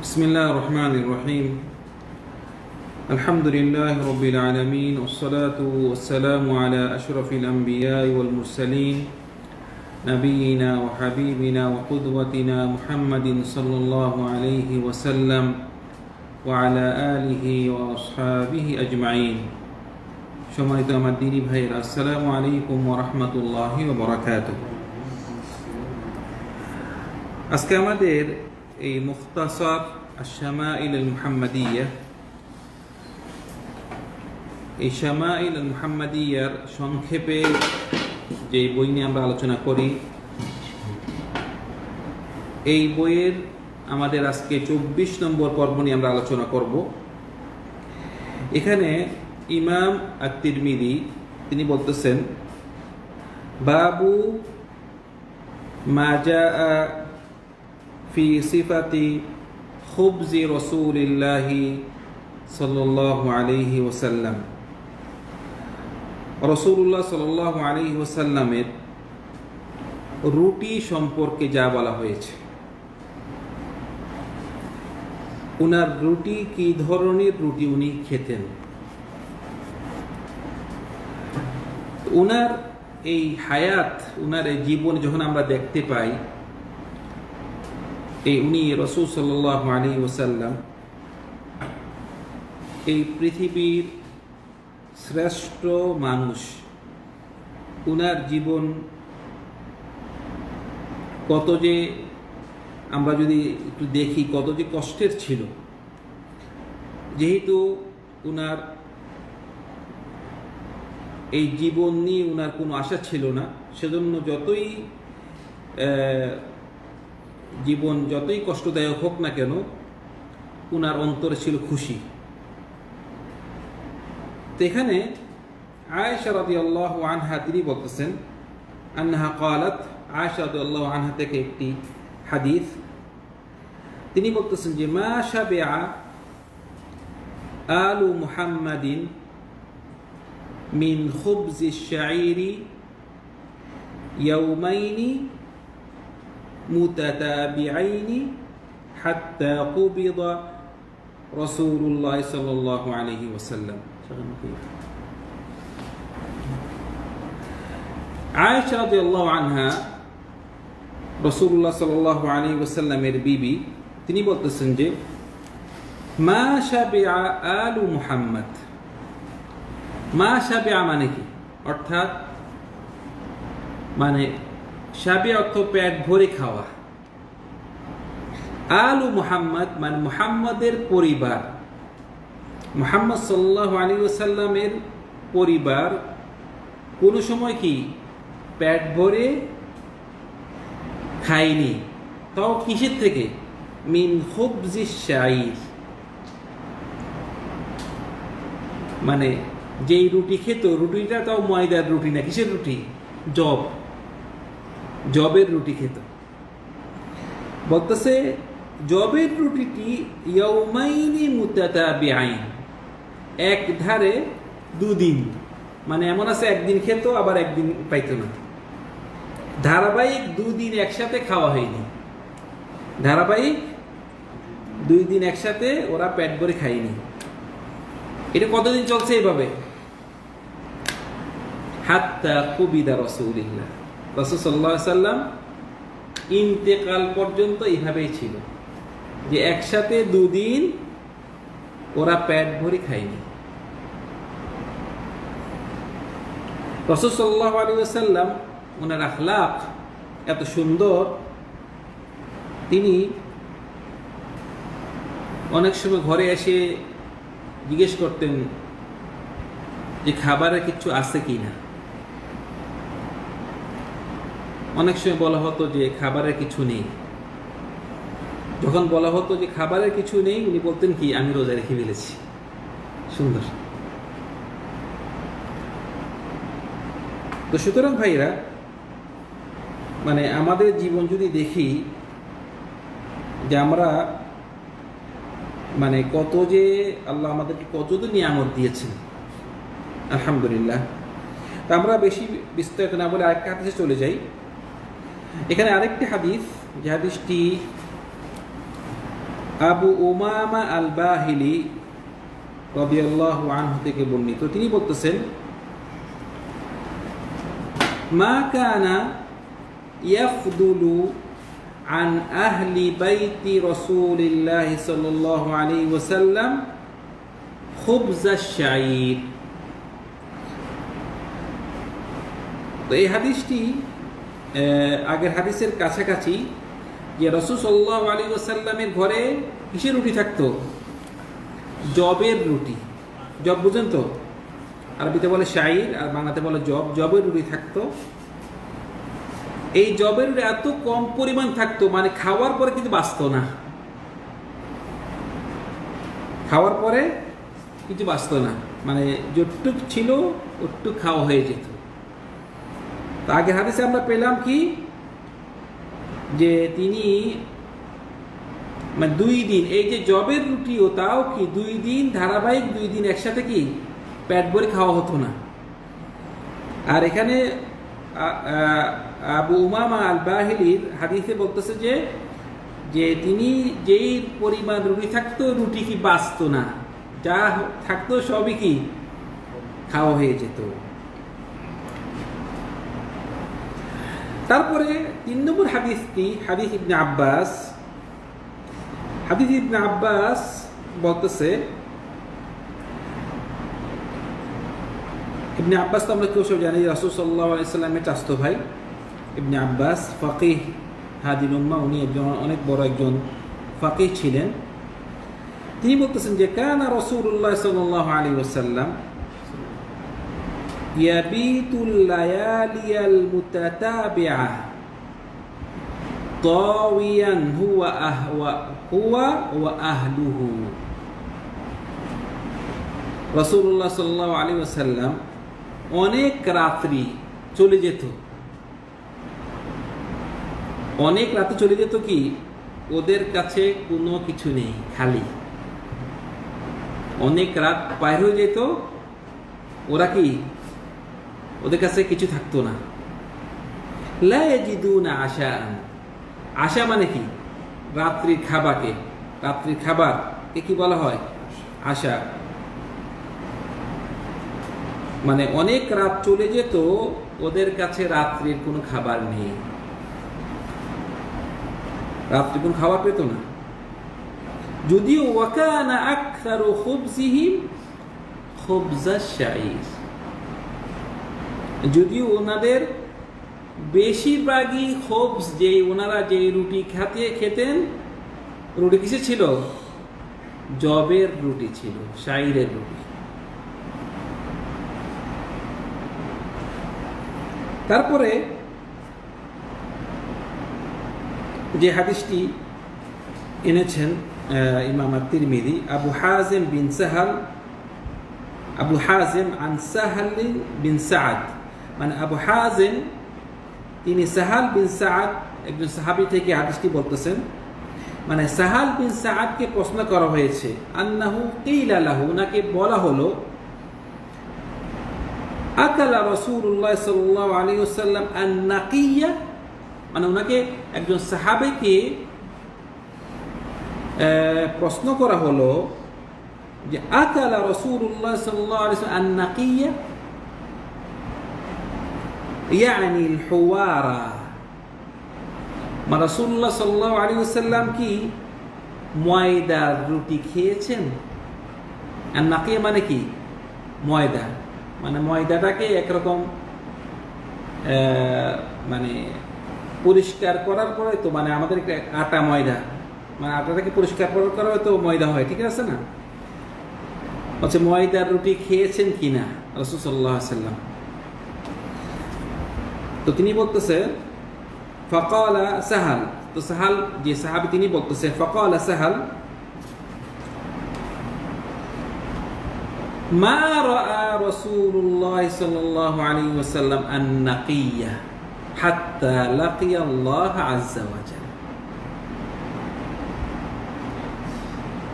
بسم الله الرحمن الرحيم الحمد لله رب العالمين والصلاة والسلام على أشرف الأنبياء والمرسلين نبينا وحبيبنا وقدوتنا محمد صلى الله عليه وسلم وعلى آله وأصحابه أجمعين সম্মানিত আমার দিনী ভাইয়ের আসসালামু আলাইকুম ওরহমতুল্লাহ বরাকাত আজকে আমাদের এই মুখতাসর শামাইল মুহাম্মাদিয়া এই শামাইল মুহাম্মাদিয়ার সংক্ষেপে যে বই নিয়ে আমরা আলোচনা করি, এই বইয়ের আমাদের আজকে চব্বিশ নম্বর পর্ব নিয়ে আমরা আলোচনা করব। এখানে ইমাম আত্মিরমিদি তিনি বলতেছেন, বাবু মাজা ফি সিফাতি খুবজি রসুলিল্লাহি সাল্লাল্লাহু আলাইহি ওসাল্লাম রসুল্লাহ সাল্লাল্লাহু আলাইহি ওসাল্লামের রুটি সম্পর্কে যা বলা হয়েছে। উনার রুটি কি ধরনের রুটি উনি খেতেন? উনার এই হায়াত, উনার এই জীবন যখন আমরা দেখতে পাই এই উনি রসুল সাল্লাহ আলী ওসাল্লাম এই পৃথিবীর শ্রেষ্ঠ মানুষ। উনার জীবন কত যে আমরা যদি একটু দেখি, কত যে কষ্টের ছিল। যেহেতু উনার এই জীবন নিয়ে ওনার কোনো আশা ছিল না, সেজন্য যতই জীবন যতই কষ্টদায়ক হোক না কেন, উনার অন্তরে ছিল খুশি। তো এখানে আয়েশা রাদি আল্লাহ আনহা তিনি বলতেছেন, আনহা কালাত, আয়েশা রাদি আল্লাহ আনহা থেকে একটি হাদিস। তিনি বলতেছেন যে, মা সাবে আলু মুহাম্মাদিন মিন খুবজি শাইরি ইয়াউমাইনি متتابعين حتى قبض رسول الله صلى الله عليه وسلم عائشة رضي الله عنها রসুল্লাহ সাল্লাহ আলী ওসাল্লামের বিবি তিনি বলতেছেন যে মা শাবে আলু মুহাম্মদ মা সাবে মানে কি অর্থাৎ মানে সাবে অর্থ পেট ভরে খাওয়া। আলু মুহাম্মদ মানে মুহাম্মদের পরিবার। মুহাম্মদ সাল্লাহ আলী পরিবার কোনো সময় কি পেট ভরে খায়নি। তাও কিসের থেকে? মিন খুবজি শাইর। মানে যেই রুটি খেত, রুটিটা তাও ময়দার রুটি না, কিসের রুটি? জব। জবের রুটি খেত। বলতেছে, জবের রুটিটি ইয়ৌমাইনি মুতাতা বেআইন এক ধারে দুদিন। মানে এমন আছে, একদিন খেত, আবার একদিন পাইত না। ধারাবাহিক দুদিন একসাথে খাওয়া হয়নি। ধারাবাহিক দুই দিন একসাথে ওরা পেট ভরে খায়নি। এটা কতদিন চলছে এইভাবে হাত্তা কবিদা রসুলিল্লাহ। সাল্লাম ইন্তেকাল পর্যন্ত এইভাবেই ছিল। যে একসাথে দুদিন ওরা পেট ভরে খায়নি। রসুল সাল্লাহ আলী সাল্লাম ওনার আখলাক এত সুন্দর, তিনি অনেক সময় ঘরে এসে জিজ্ঞেস করতেন যে খাবারে কিছু আছে কি না অনেক সময় বলা হতো যে খাবারের কিছু নেই। যখন বলা হতো যে খাবারের কিছু নেই, উনি বলতেন কি, আমি রোজা রেখে ফেলেছি। সুন্দর। তো সুতরাং ভাইরা মানে আমাদের জীবন যদি দেখি যে আমরা মানে কত যে আল্লাহ আমাদেরকে কত যে নিয়ামত দিয়েছেন, আলহামদুলিল্লাহ। তা আমরা বেশি বিস্তারিত না বলে আরেকটা হাদিসে চলে যাই। এখানে আরেকটি হাদিস যে হাদিসটি আবু উমামা আল বাহিলি রবিআল্লাহু আনহু থেকে বর্ণিত তিনি বলতেছেন মা কানা ইয়াফদুলু عن أهل بيت رسول الله صلى الله عليه وسلم خبز الشعير তো এই হাদিসটি আহ, আগের হাদিসের কাছাকাছি যে রসুল সাল্লাহ আলী ওসাল্লামের ঘরে কিসের রুটি থাকতো? জবের রুটি। জব বুঝেন তো? আরবিতে বলে শাইর আর বাংলাতে বলে জব। জবের রুটি থাকতো। এই জবের রুটি এত কম পরিমাণ থাকতো মানে খাওয়ার পরে কিন্তু বাঁচতো না। খাওয়ার পরে কিছু বাঁচতো না। মানে যতটুক ছিল, ওটুক খাওয়া হয়ে যেত। আগের হাদিসে আমরা পেলাম কি? যে তিনি মানে দুই দিন, এই যে জবের রুটিও তাও কি দুই দিন ধারাবাহিক দুই দিন একসাথে কি পেট ভরে খাওয়া হতো না? আর এখানে আবু উমামা আল বাহিলির হাদিসে বলতেছে যে যে তিনি যেই পরিমাণ রুটি থাকতো, রুটি কি বাঁচতো না? যা থাকতো সবই কি? খাওয়া হয়ে যেত। তারপরে তিন নম্বর হাদিসটি হাদিস ইবনে আব্বাস। হাদিস ইবনে আব্বাস বলতেছে, ইবনে আব্বাস তো আমরা কেউ সব জানি, রাসুল সাল্লাহ চাস্তো ভাই ইবনে আব্বাস, ফাকিহ হাদিন উম্মা, উনি একজন, অনেক বড় একজন ফাকিহ ছিলেন। তিনি বলতেছেন যে, কানা রসুল্লাহ সাল্লাহ আলী ওসাল্লাম ইয়াবিতুল লায়ালিয়াল মুতাতাবিআহ তাওয়ান হুয়া আহওয়া হুয়া ওয়া আহলুহু রাসূলুল্লাহ সাল্লাল্লাহু আলাইহি ওয়াসাল্লাম অনেক রাত্রি চলে যেত। অনেক রাতে চলে যেত কি? ওদের কাছে কোনো কিছু নেই, খালি। অনেক রাত পার হয়ে যেত, ওরা কি ওদের কাছে কিছু থাকতো না। আশা আশা মানে কি? রাত্রির খাবারকে। রাত্রির খাবার কে কি বলা হয় আশা। মানে অনেক রাত চলে যেত, ওদের কাছে রাত্রির কোনো খাবার নেই। রাত্রি কোন খাবার পেত না। যদিও ওয়াকানা আকসারু খুবজিহিম খুবজা শাইর। যদিও ওনাদের বেশিরভাগই হোপস যে ওনারা যে রুটি খাতে খেতেন, রুটি কিসে ছিল? জবের রুটি ছিল, শাইরের রুটি। তারপরে যে হাদিসটি এনেছেন Imam Tirmidhi Abu Hazim bin Sahl, Abu Hazim আন সাহাল বিন সাদ মানে আবু হাজেম, তিনি সাহাল বিন সাদ একজন সাহাবি থেকে হাদিসটি বলতেছেন মানে সাহাল বিন সাদকে প্রশ্ন করা হয়েছে, আন্নাহু কিলা লাহু ওনাকে বলা হলো, আকালা রসুল্লাহ সাল্লাহ আলী সাল্লাম আন মানে ওনাকে একজন সাহাবেকে প্রশ্ন করা হলো যে আকালা রসুল্লাহ সাল্লাহ আলী আন ইয়ানি হুয়ারা মা রাসূলুল্লাহ সাল্লাল্লাহু আলাইহি ওয়াসাল্লাম কি ময়দার রুটি খেয়েছেন আর নাকিয়া মানে কি ময়দা মানে ময়দাটাকে একরকম মানে পরিষ্কার করার পরে তো মানে আমাদের আটা ময়দা মানে আটাটাকে পরিষ্কার করার পরে তো ময়দা হয় ঠিক আছে না হচ্ছে ময়দার রুটি খেয়েছেন কিনা রসুল সাল্লাহ সাল্লাম তো তিনি বলতেছে, ফকালা সাহাল। তো সাহাল, যে সাহাবি তিনি বলতেছে, ফকালা সাহাল। মা রাআ রাসূলুল্লাহ সাল্লাল্লাহু আলাইহি ওয়াসাল্লাম আন-নাকিয়্যা হাত্তা লাকিয়া আল্লাহ আযজা ওয়া জাল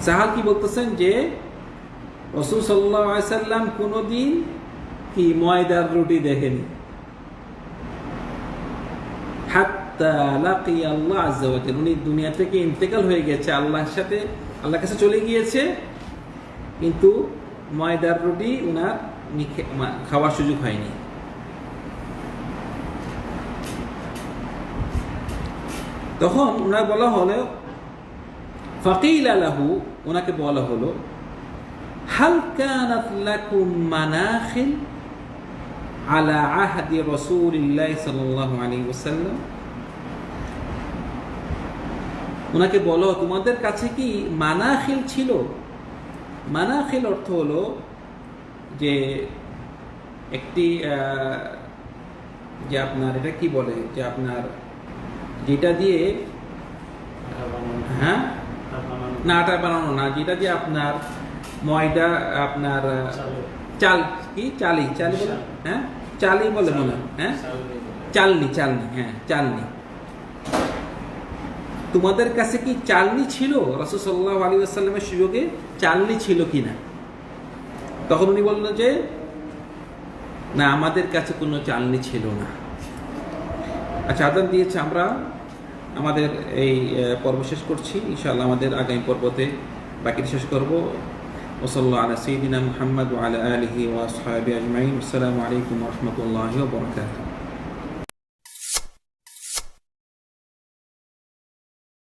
সাহাল কি বলতেছেন যে, রসুল আলাইহি সাল্লাম কোনোদিন কি ময়দার রুটি দেখেনি হাত্তা হাত্তা লাকিয়া আল্লাহ উনি দুনিয়া থেকে ইন্তেকাল হয়ে গেছে, আল্লাহর সাথে, আল্লাহর কাছে চলে গিয়েছে। কিন্তু ময়দার রুটি উনার খাওয়ার সুযোগ হয়নি। তখন ওনার বলা হলো, ফাকিল আলাহু ওনাকে বলা হলো, হাল কানাত লাকুম মানাখিল আলা আহাদি রাসূলিল্লাহ সাল্লাল্লাহু আলাইহি ওয়াসাল্লাম? ওনাকে বলো তোমাদের কাছে কি মানাখিল ছিল? মানাখিল অর্থ হলো যে একটি যে আপনার এটা কি বলে? যে আপনার যেটা দিয়ে হ্যাঁ? না আটা বানানো না যেটা দিয়ে আপনার ময়দা আপনার চাল কি? চালি চালি বলে হ্যাঁ? চালি বলে মনে হয়, হ্যাঁ? চালনি চালনি হ্যাঁ চালনি। তোমাদের কাছে কি চালনি ছিল? রসুল সাল্লাহ আলী আসাল্লামের সুযোগে চালনি ছিল কি না তখন উনি বললেন যে, না, আমাদের কাছে কোনো চালনি ছিল না। আচ্ছা আদান দিয়েছে আমরা। আমাদের এই পর্ব শেষ করছি। ইনশাআল্লাহ আমাদের আগামী পর্বতে বাকিটি শেষ করব। ওসল্লা আলা সঈদিনা মোহাম্মদ আলা আলহি ওয়াসহাবি আজমাইন। আসসালামু আলাইকুম রহমতুল্লাহ বরকাত